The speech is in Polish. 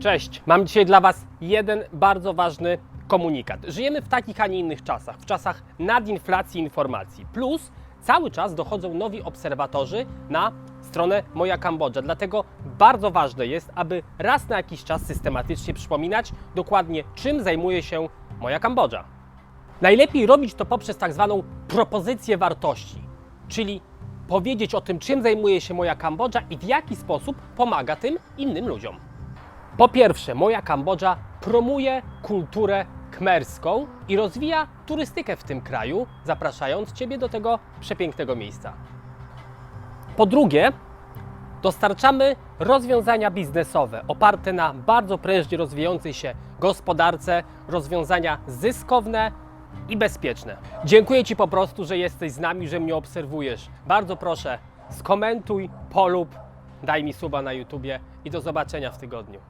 Cześć, mam dzisiaj dla Was jeden bardzo ważny komunikat. Żyjemy w takich, a nie innych czasach, w czasach nadinflacji informacji. Plus cały czas dochodzą nowi obserwatorzy na stronę Moja Kambodża. Dlatego bardzo ważne jest, aby raz na jakiś czas systematycznie przypominać dokładnie, czym zajmuje się Moja Kambodża. Najlepiej robić to poprzez tak zwaną propozycję wartości, czyli powiedzieć o tym, czym zajmuje się Moja Kambodża i w jaki sposób pomaga tym innym ludziom. Po pierwsze, moja Kambodża promuje kulturę kmerską i rozwija turystykę w tym kraju, zapraszając Ciebie do tego przepięknego miejsca. Po drugie, dostarczamy rozwiązania biznesowe oparte na bardzo prężnie rozwijającej się gospodarce, rozwiązania zyskowne i bezpieczne. Dziękuję Ci po prostu, że jesteś z nami, że mnie obserwujesz. Bardzo proszę, skomentuj, polub, daj mi suba na YouTubie i do zobaczenia w tygodniu.